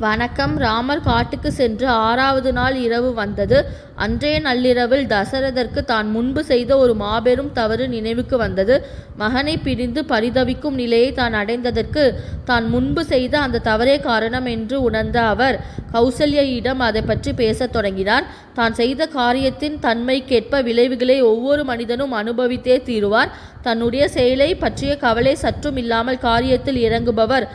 வணக்கம் ராமர் காட்டுக்கு சென்று ஆறாவது நாள் இரவு வந்தது. அன்றைய நள்ளிரவில் தசரதற்கு தான் முன்பு செய்த ஒரு மாபெரும் தவறு நினைவுக்கு வந்தது. மகனைப் பிரிந்து பரிதவிக்கும் நிலையை தான் அடைந்ததற்கு தான் முன்பு செய்த அந்த தவறே காரணம் என்று உணர்ந்த அவர் கௌசல்யிடம் அதை பற்றி பேசத் தொடங்கினார். தான் செய்த காரியத்தின் தன்மைக்கேற்ப விளைவுகளை ஒவ்வொரு மனிதனும் அனுபவித்தே தீருவார். தன்னுடைய செயலை பற்றிய கவலை சற்றும் இல்லாமல் காரியத்தில் இறங்குபவர்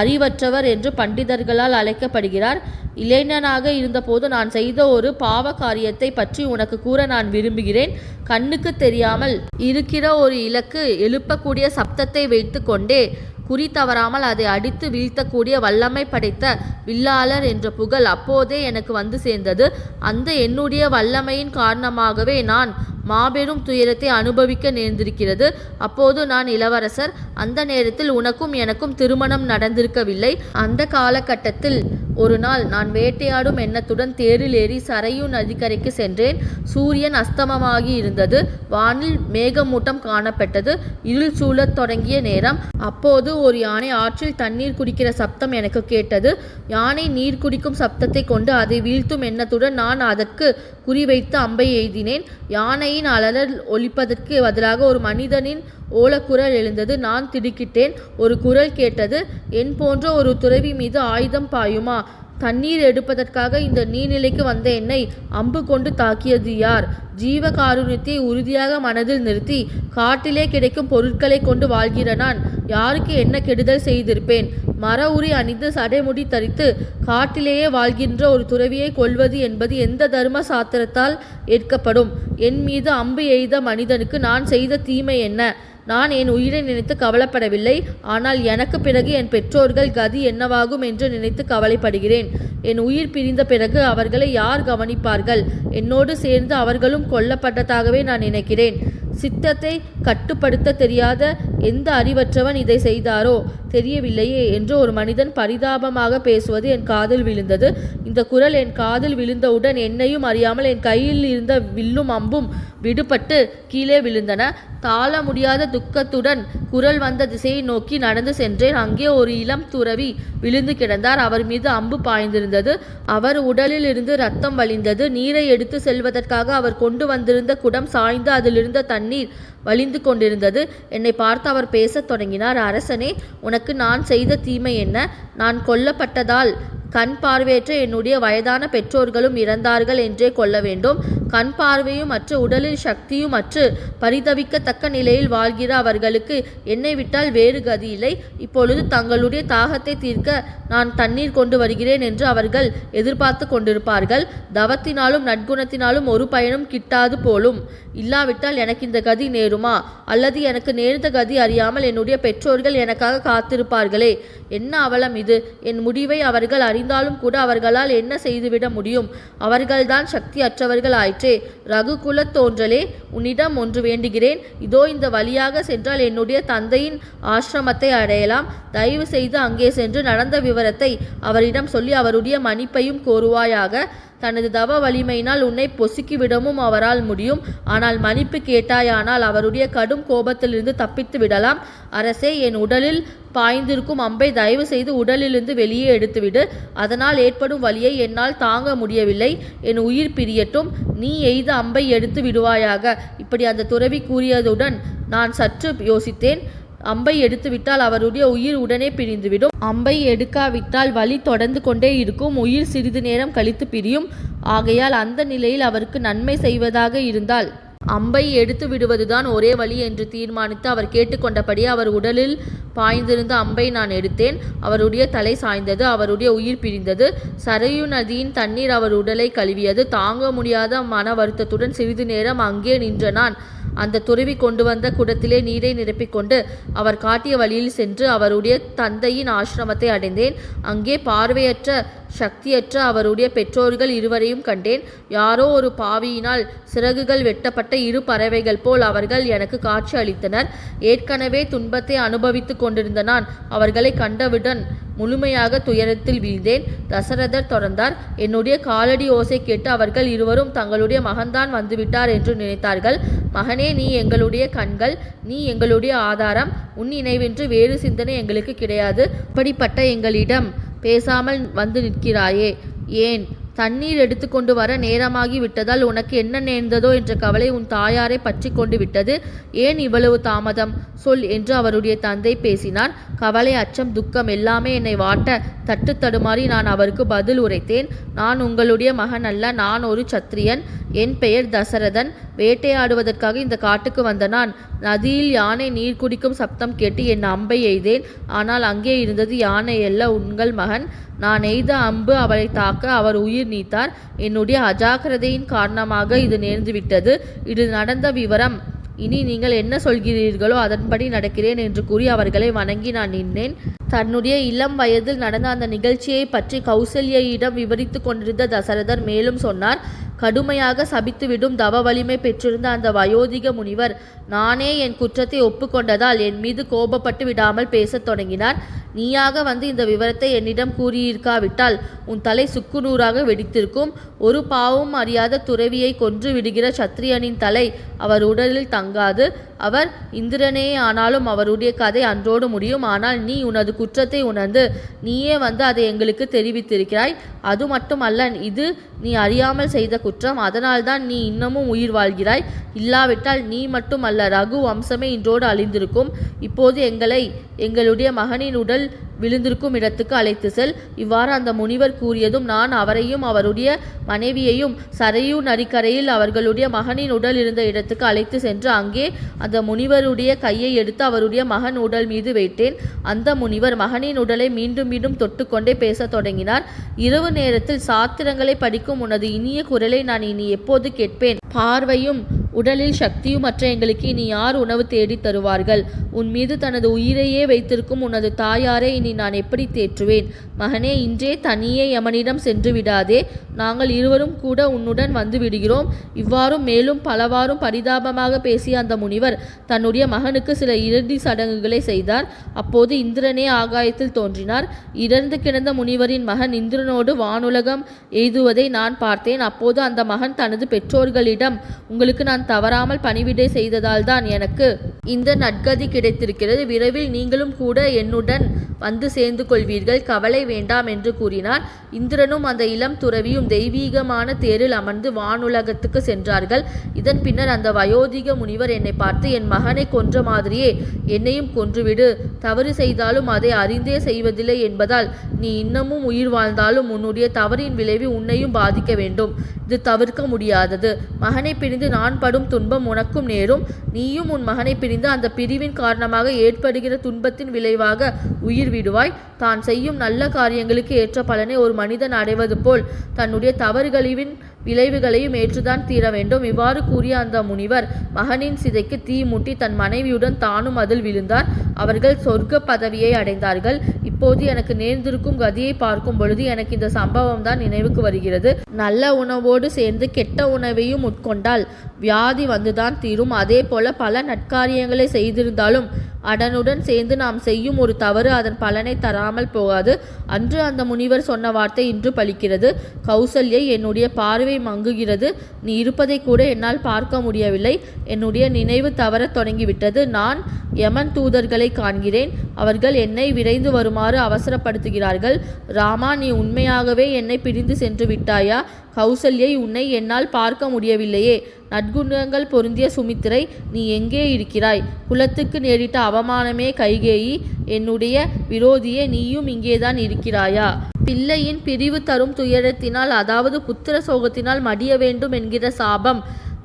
அறிவற்றவர் என்று பண்டிதர்களால் அழைக்கப்படுகிறார். இளைஞனாக இருந்தபோது நான் செய்த ஒரு பாவ காரியத்தை பற்றி உனக்கு கூற நான் விரும்புகிறேன். கண்ணுக்கு தெரியாமல் இருக்கிற ஒரு இலக்கு எழுப்பக்கூடிய சப்தத்தை வைத்து கொண்டே குறி தவறாமல் அதை அடித்து வீழ்த்தக்கூடிய வல்லமை படைத்த வில்லாளர் என்ற புகழ் அப்போதே எனக்கு வந்து சேர்ந்தது. அந்த என்னுடைய வல்லமையின் காரணமாகவே நான் மாபெரும் துயரத்தை அனுபவிக்க நேர்ந்திருக்கிறது. அப்போது நான் இளவரசர். அந்த நேரத்தில் உனக்கும் எனக்கும் திருமணம் நடந்திருக்கவில்லை. அந்த காலகட்டத்தில் ஒரு நாள் நான் வேட்டையாடும் எண்ணத்துடன் தேரில் ஏறி சரையு நதிக்கரைக்கு சென்றேன். சூரியன் அஸ்தமமாகி இருந்தது வானில் மேகமூட்டம் காணப்பட்டது. இருள் சூழத் தொடங்கிய நேரம். அப்போது ஒரு யானை ஆற்றில் தண்ணீர் குடிக்கிற சப்தம் எனக்கு கேட்டது. யானை நீர் குடிக்கும் சப்தத்தைக் கொண்டு அதை வீழ்த்தும் எண்ணத்துடன் நான் அதற்கு குறிவைத்து அம்பை எய்தினேன். யானை யானையின் அலறல் ஒலிப்பதற்குப் பதிலாக ஒரு மனிதனின் ஓலக்குரல் எழுந்தது. நான் திடுக்கிட்டேன். ஒரு குரல் கேட்டது என் போன்ற ஒரு துறவி மீது ஆயுதம் பாயுமா? தண்ணீர் எடுப்பதற்காக இந்த நீர்நிலைக்கு வந்த என்னை அம்பு கொண்டு தாக்கியது யார்? ஜீவ காருண்யத்தை உறுதியாக மனதில் நிறுத்தி காட்டிலே கிடைக்கும் பொருட்களைக் கொண்டு வாழ்கிற நான் யாருக்கு என்ன கெடுதல் செய்திருப்பேன்? மர உரி அணிந்து சடைமுடி தரித்து காட்டிலேயே வாழ்கின்ற ஒரு துறவியைக் கொள்வது என்பது எந்த தர்ம சாத்திரத்தால் ஏற்கப்படும்? என் மீது அம்பு எய்த மனிதனுக்கு நான் செய்த தீமை என்ன? நான் என் உயிரை நினைத்து கவலைப்படவில்லை. ஆனால் எனக்கு பிறகு என் பெற்றோர்கள் கதி என்னவாகும் என்று நினைத்து கவலைப்படுகிறேன். என் உயிர் பிரிந்த பிறகு அவர்களை யார் கவனிப்பார்கள்? என்னோடு சேர்ந்து அவர்களும் கொல்லப்பட்டதாகவே நான் நினைக்கிறேன். சித்தத்தை கட்டுப்படுத்த தெரியாத எந்த அறிவற்றவன் இதை செய்தாரோ தெரியவில்லையே என்று ஒரு மனிதன் பரிதாபமாக பேசுவது என் காதில் விழுந்தது. இந்த குரல் என் காதில் விழுந்தவுடன் என்னையும் அறியாமல் என் கையில் இருந்த வில்லும் அம்பும் விடுபட்டு கீழே விழுந்தன. தாள முடியாத துக்கத்துடன் குரல் வந்த திசையை நோக்கி நடந்து சென்றேன். அங்கே ஒரு இளம் துறவி விழுந்து கிடந்தார். அவர் மீது அம்பு பாய்ந்திருந்தது. அவர் உடலில் இருந்து ரத்தம் வழிந்தது. நீரை எடுத்து செல்வதற்காக அவர் கொண்டு வந்திருந்த குடம் சாய்ந்து அதிலிருந்த தண்ணீர் வழிந்து கொண்டிருந்தது. என்னை பார்த்து அவர் பேசத் தொடங்கினார். அரசனே உனக்கு நான் செய்த தீமை என்ன? நான் கொல்லப்பட்டதால் கண் பார்வையற்ற என்னுடைய வயதான பெற்றோர்களும் இறந்தார்கள் என்றே கொள்ள வேண்டும். கண் பார்வையும் அற்று உடலில் சக்தியும் அற்று பரிதவிக்கத்தக்க நிலையில் வாழ்கிற அவர்களுக்கு என்னை விட்டால் வேறு கதியில்லை. இப்பொழுது தங்களுடைய தாகத்தை தீர்க்க நான் தண்ணீர் கொண்டு வருகிறேன் என்று அவர்கள் எதிர்பார்த்து கொண்டிருப்பார்கள். தவத்தினாலும் நற்குணத்தினாலும் ஒரு பயனும் கிட்டாது போலும். இல்லாவிட்டால் எனக்கு இந்த கதி நேருமா? அல்லது எனக்கு நேர்ந்த கதி அறியாமல் என்னுடைய பெற்றோர்கள் எனக்காக காத்திருப்பார்களே. என்ன அவலம் இது? என் முடிவை அவர்கள் அறி அறிந்தாலும் கூட அவர்களால் என்ன செய்துவிட முடியும்? அவர்கள்தான் சக்தி அற்றவர்கள் ஆயிற்றே. ரகுகுலத் தோன்றலே உன்னிடம் ஒன்று வேண்டுகிறேன். இதோ இந்த வழியாக சென்றால் என்னுடைய தந்தையின் ஆசிரமத்தை அடையலாம். தயவு செய்து அங்கே சென்று நடந்த விவரத்தை அவரிடம் சொல்லி அவருடைய மன்னிப்பையும் கோருவாயாக. தனது தவ வலிமையினால் உன்னை பொசுக்கிவிடவும் அவரால் முடியும். ஆனால் மன்னிப்பு கேட்டாயானால் அவருடைய கடும் கோபத்திலிருந்து தப்பித்து விடலாம். அரசே என் உடலில் பாய்ந்திருக்கும் அம்பை தயவு செய்து உடலிலிருந்து வெளியே எடுத்துவிடு. அதனால் ஏற்படும் வலியை என்னால் தாங்க முடியவில்லை. என் உயிர் பிரியட்டும். நீ எய்த அம்பை எடுத்து விடுவாயாக. இப்படி அந்த துறவி கூறியதுடன் நான் சற்று யோசித்தேன். அம்பை எடுத்துவிட்டால் அவருடைய உயிர் உடனே பிரிந்துவிடும். அம்பை எடுக்காவிட்டால் வலி தொடர்ந்து கொண்டே இருக்கும். உயிர் சிறிது நேரம் கழித்து பிரியும். ஆகையால் அந்த நிலையில் அவருக்கு நன்மை செய்வதாக இருந்தால் அம்பை எடுத்து விடுவதுதான் ஒரே வழி என்று தீர்மானித்து அவர் கேட்டுக்கொண்டபடி அவர் உடலில் பாய்ந்திருந்த அம்பை நான் எடுத்தேன். அவருடைய தலை சாய்ந்தது. அவருடைய உயிர் பிரிந்தது. சரையு நதியின் தண்ணீர் அவர் உடலை கழுவியது. தாங்க முடியாத மன வருத்தத்துடன் சிறிது நேரம் அங்கே நின்ற நான் அந்த துறவி கொண்டு வந்த குடத்திலே நீரை நிரப்பிக்கொண்டு அவர் காட்டிய வழியில் சென்று அவருடைய தந்தையின் ஆசிரமத்தை அடைந்தேன். அங்கே பார்வையற்ற சக்தியற்ற அவருடைய பெற்றோர்கள் இருவரையும் கண்டேன். யாரோ ஒரு பாவியினால் சிறகுகள் வெட்டப்பட்ட இரு பறவைகள் போல் அவர்கள் எனக்கு காட்சி அளித்தனர். ஏற்கனவே துன்பத்தை அனுபவித்துக் கொண்டிருந்த நான் அவர்களை கண்டவுடன் முழுமையாக துயரத்தில் வீழ்ந்தேன். தசரதர் தொடர்ந்தார். என்னுடைய காலடி ஓசை கேட்டு அவர்கள் இருவரும் தங்களுடைய மகன்தான் வந்துவிட்டார் என்று நினைத்தார்கள். மகனே நீ எங்களுடைய கண்கள். நீ எங்களுடைய ஆதாரம். உன் இணைவென்று வேறு சிந்தனை எங்களுக்கு கிடையாது. அப்படிப்பட்ட எங்களிடம் பேசாமல் வந்து நிற்கிறாயே ஏன் தண்ணீர் எடுத்துக்கொண்டு வர நேரமாகி விட்டதால் உனக்கு என்ன நேர்ந்ததோ என்ற கவலை உன் தாயாரை பற்றி கொண்டு விட்டது. ஏன் இவ்வளவு தாமதம்? சொல் என்று அவருடைய தந்தை பேசினார். கவலை அச்சம் துக்கம் எல்லாமே என்னை வாட்ட தட்டு தடுமாறி நான் அவருக்கு பதில் உரைத்தேன். நான் உங்களுடைய மகன் அல்ல நான் ஒரு சத்திரியன். என் பெயர் தசரதன். வேட்டையாடுவதற்காக இந்த காட்டுக்கு வந்த நான். நதியில் யானை நீர் குடிக்கும் சப்தம் கேட்டு என் அம்பை எய்தேன். ஆனால் அங்கே இருந்தது யானை அல்ல உங்கள் மகன். நான் எய்த அம்பு அவளை தாக்க அவர் உயிர் நீத்தார் என்னுடைய அஜாக்கிரதையின் காரணமாக இது நேர்ந்துவிட்டது. இது நடந்த விவரம். இனி நீங்கள் என்ன சொல்கிறீர்களோ அதன்படி நடக்கிறேன் என்று கூறி அவர்களை வணங்கி நான் நின்றேன். தன்னுடைய இளம் வயதில் நடந்த அந்த நிகழ்ச்சியை பற்றி கௌசல்யிடம் விவரித்து கொண்டிருந்த தசரதர் மேலும் சொன்னார் கடுமையாக சபித்துவிடும் தவ வலிமை பெற்றிருந்த அந்த வயோதிக முனிவர் நானே என் குற்றத்தை ஒப்புக்கொண்டதால் என் மீது கோபப்பட்டு விடாமல் பேசத் தொடங்கினார். நீயாக வந்து இந்த விவரத்தை என்னிடம் கூறியிருக்காவிட்டால் உன் தலை சுக்குநூறாக வெடித்திருக்கும். ஒரு பாவம் அறியாத துறவியை கொன்று விடுகிற சத்திரியனின் தலை அவர் உடலில் தங்காது. அவர் இந்திரனே ஆனாலும் அவருடைய கதை அன்றோடு முடியும். ஆனால் நீ உனது குற்றத்தை உணர்ந்து நீயே வந்து அதை எங்களுக்கு தெரிவித்திருக்கிறாய். அது மட்டுமல்ல இது நீ அறியாமல் செய்த குற்றம் குற்றம். அதனால்தான் நீ இன்னமும் உயிர் வாழ்கிறாய். இல்லாவிட்டால் நீ மட்டுமல்ல ரகு வம்சமே இன்றோடு அழிந்திருக்கும். இப்போது எங்களை எங்களுடைய மகனின் உடல் விழுந்திருக்கும் இடத்துக்கு அழைத்து செல். இவ்வாறு அந்த முனிவர் கூறியதும் நான் அவரையும் அவருடைய மனைவியையும் சரையூ நரிக்கரையில் அவர்களுடைய மகனின் உடல் இருந்த இடத்துக்கு அழைத்து சென்று அங்கே அந்த முனிவருடைய கையை எடுத்து அவருடைய மகன் உடல் மீது வைத்தேன். அந்த முனிவர் மகனின் உடலை மீண்டும் மீண்டும் தொட்டுக்கொண்டே பேசத் தொடங்கினார். இரவு நேரத்தில் சாத்திரங்களை படிக்கும் உனது இனிய குரலை நான் இனி எப்போது கேட்பேன்? பார்வையும் உடலில் சக்தியும் மற்ற எங்களுக்கு இனி யார் உணவு தேடித் தருவார்கள்? உன் மீது தனது உயிரையே வைத்திருக்கும் உனது தாயாரை இனி நான் எப்படி தேற்றுவேன்? மகனே இன்றே தனியே யமனிடம் சென்று விடாதே. நாங்கள் இருவரும் கூட உன்னுடன் வந்து விடுகிறோம். இவ்வாறும் மேலும் பலவாறும் பரிதாபமாக பேசிய அந்த முனிவர் தன்னுடைய மகனுக்கு சில இறுதி சடங்குகளை செய்தார். அப்போது இந்திரனே ஆகாயத்தில் தோன்றினார். இறந்து கிடந்த முனிவரின் மகன் இந்திரனோடு வானுலகம் எய்துவதை நான் பார்த்தேன். அப்போது அந்த மகன் தனது பெற்றோர்களிடம் உங்களுக்கு நான் தவறாமல் பணிவிடை செய்ததால் தான் எனக்கு இந்த நற்கதி கிடைத்திருக்கிறது. விரைவில் நீங்களும் கூட என்னுடன் வந்து சேர்ந்து கொள்வீர்கள். கவலை வேண்டாம் என்று கூறினார். இந்திரனும் அந்த இளம் துறவியும் தெய்வீகமான தேரில் அமர்ந்து வானுலகத்துக்கு சென்றார்கள். இதன் பின்னர் அந்த வயோதிக முனிவர் என்னை பார்த்து என் மகனை கொன்ற மாதிரியே என்னையும் கொன்றுவிடு. தவறு செய்தாலும் அதை அறிந்தே செய்வதில்லை என்பதால் நீ இன்னமும் உயிர் வாழ்ந்தாலும் உன்னுடைய தவறின் விளைவு உன்னையும் பாதிக்க வேண்டும். இது தவிர்க்க முடியாதது. மகனை பிரிந்து நான் படும் துன்பம் உனக்கும் நேரும். நீயும் உன் மகனை பிரிந்து அந்த பிரிவின் காரணமாக ஏற்படுகிற துன்பத்தின் விளைவாக உயிர் விடுவாய். தான் செய்யும் நல்ல காரியங்களுக்கு ஏற்ற பலனை ஒரு மனிதன் அடைவது போல் தன்னுடைய தவறுகளின் விளைவுகளையும் ஏற்றுதான் தீர வேண்டும். இவ்வாறு கூறிய அந்த முனிவர் மகனின் சிதைக்கு தீ மூட்டி தன் மனைவியுடன் தானும் அதில் விழுந்தார். அவர்கள் சொர்க்க பதவியை அடைந்தார்கள். இப்போது எனக்கு நேர்ந்திருக்கும் கதியை பார்க்கும் பொழுது எனக்கு இந்த சம்பவம் தான் நினைவுக்கு வருகிறது. நல்ல உணவோடு சேர்ந்து கெட்ட உணவையும் உட்கொண்டால் வியாதி வந்துதான் தீரும். அதே போல பல நற்காரியங்களை செய்திருந்தாலும் அதனுடன் சேர்ந்து நாம் செய்யும் ஒரு தவறு அதன் பலனை தராமல் போகாது. அன்று அந்த முனிவர் சொன்ன வார்த்தை இன்று பலிக்கிறது. கௌசல்யை என்னுடைய பார்வை மங்குகிறது. நீ இருப்பதை கூட என்னால் பார்க்க முடியவில்லை. என்னுடைய நினைவு தவறத் தொடங்கிவிட்டது. நான் யமன் தூதர்களை காண்கிறேன். அவர்கள் என்னை விரைந்து வருமாறு அவசரப்படுத்துகிறார்கள். ராமா நீ உண்மையாகவே என்னை பிரிந்து சென்று விட்டாயா? கௌசல்யை உன்னை என்னால் பார்க்க முடியவில்லையே. நற்குணங்கள் பொருந்திய சுமித்திரை நீ எங்கே இருக்கிறாய்? குலத்துக்கு நேரிட்ட அவமானமே கைகேயி. என்னுடைய விரோதியே நீயும் இங்கேதான் இருக்கிறாயா? பிள்ளையின் பிரிவு தரும் துயரத்தினால் அதாவது புத்திர சோகத்தினால் மடிய வேண்டும் என்கிற சாபம்.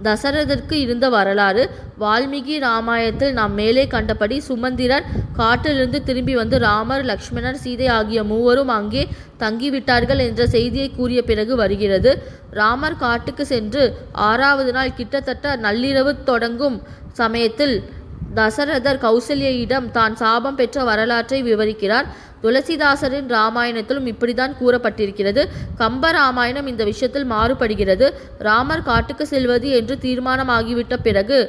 தசரதற்கு இருந்த வரலாறு வால்மீகி ராமாயணத்தில் நாம் மேலே கண்டபடி சுமந்திரர் காட்டிலிருந்து திரும்பி வந்து ராமர் லக்ஷ்மணர் சீதை ஆகிய மூவரும் அங்கே தங்கிவிட்டார்கள் என்ற செய்தியை கூறிய பிறகு வருகிறது. ராமர் காட்டுக்கு சென்று ஆறாவது நாள் கிட்டத்தட்ட நள்ளிரவு தொடங்கும் சமயத்தில் தசரதர் கௌசல்யிடம் தான் சாபம் பெற்ற வரலாற்றை விவரிக்கிறார். துளசிதாசரின் ராமாயணத்திலும் இப்படித்தான் கூறப்பட்டிருக்கிறது. கம்ப ராமாயணம் இந்த விஷயத்தில் மாறுபடுகிறது. ராமர் காட்டுக்கு செல்வது என்று தீர்மானமாகிவிட்ட பிறகு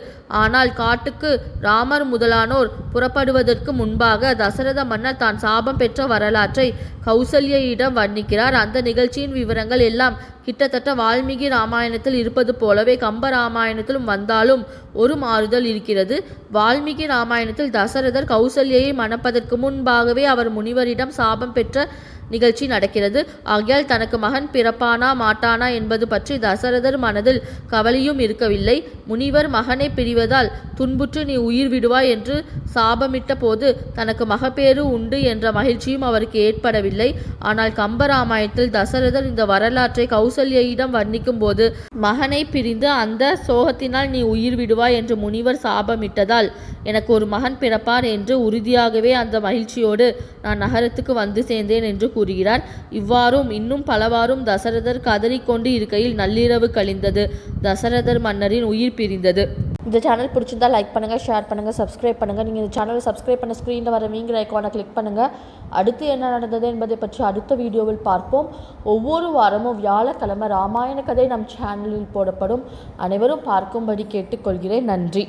ஆனால் காட்டுக்கு ராமர் முதலானோர் புறப்படுவதற்கு முன்பாக தசரத மன்னர் தான் சாபம் பெற்ற வரலாற்றை கௌசல்யிடம் வர்ணிக்கிறார். அந்த நிகழ்ச்சியின் விவரங்கள் எல்லாம் கிட்டத்தட்ட வால்மீகி ராமாயணத்தில் இருப்பது போலவே கம்ப ராமாயணத்திலும் வந்தாலும் ஒரு மாறுதல் இருக்கிறது. வால்மீகி ராமாயணத்தில் தசரதர் கௌசல்யை மணப்பதற்கு முன்பாகவே அவர் முனிவரிடம் சாபம் பெற்ற நிகழ்ச்சி நடக்கிறது. ஆகையால் தனக்கு மகன் பிறப்பானா மாட்டானா என்பது பற்றி தசரதர் மனதில் கவலையும் இருக்கவில்லை. முனிவர் மகனை பிரிவதால் துன்புற்று நீ உயிர் விடுவாய் என்று சாபமிட்ட போது தனக்கு மகப்பேறு உண்டு என்ற மகிழ்ச்சியும் அவருக்கு ஏற்படவில்லை. ஆனால் கம்பராமாயணத்தில் தசரதர் இந்த வரலாற்றை கௌசல்யிடம் வர்ணிக்கும் போது மகனை பிரிந்து அந்த சோகத்தினால் நீ உயிர் விடுவாய் என்று முனிவர் சாபமிட்டதால் எனக்கு ஒரு மகன் பிறப்பார் என்று உறுதியாகவே அந்த மகிழ்ச்சியோடு நான் நகரத்துக்கு வந்து சேர்ந்தேன் என்று கூறுகிறார். இவ்வாறும் இன்னும் பலவாறும் தசரதர் கதறிக்கொண்டு இருக்கையில் நள்ளிரவு கழிந்தது. தசரதர் மன்னரின் உயிர் பிரிந்தது. இந்த சேனல் பிடிச்சிருந்தால் லைக் பண்ணுங்கள் ஷேர் பண்ணுங்கள் சப்ஸ்கிரைப் பண்ணுங்கள் நீங்கள் இந்த சேனலை சப்ஸ்கிரைப் பண்ண ஸ்க்ரீனில் வர மீங்கிற ஐக்கானை கிளிக் பண்ணுங்கள் அடுத்து என்ன நடந்தது என்பதை பற்றி அடுத்த வீடியோவில் பார்ப்போம். ஒவ்வொரு வாரமும் வியாழக்கிழமை ராமாயண கதை நம் சேனலில் போடப்படும். அனைவரும் பார்க்கும்படி கேட்டுக்கொள்கிறேன். நன்றி.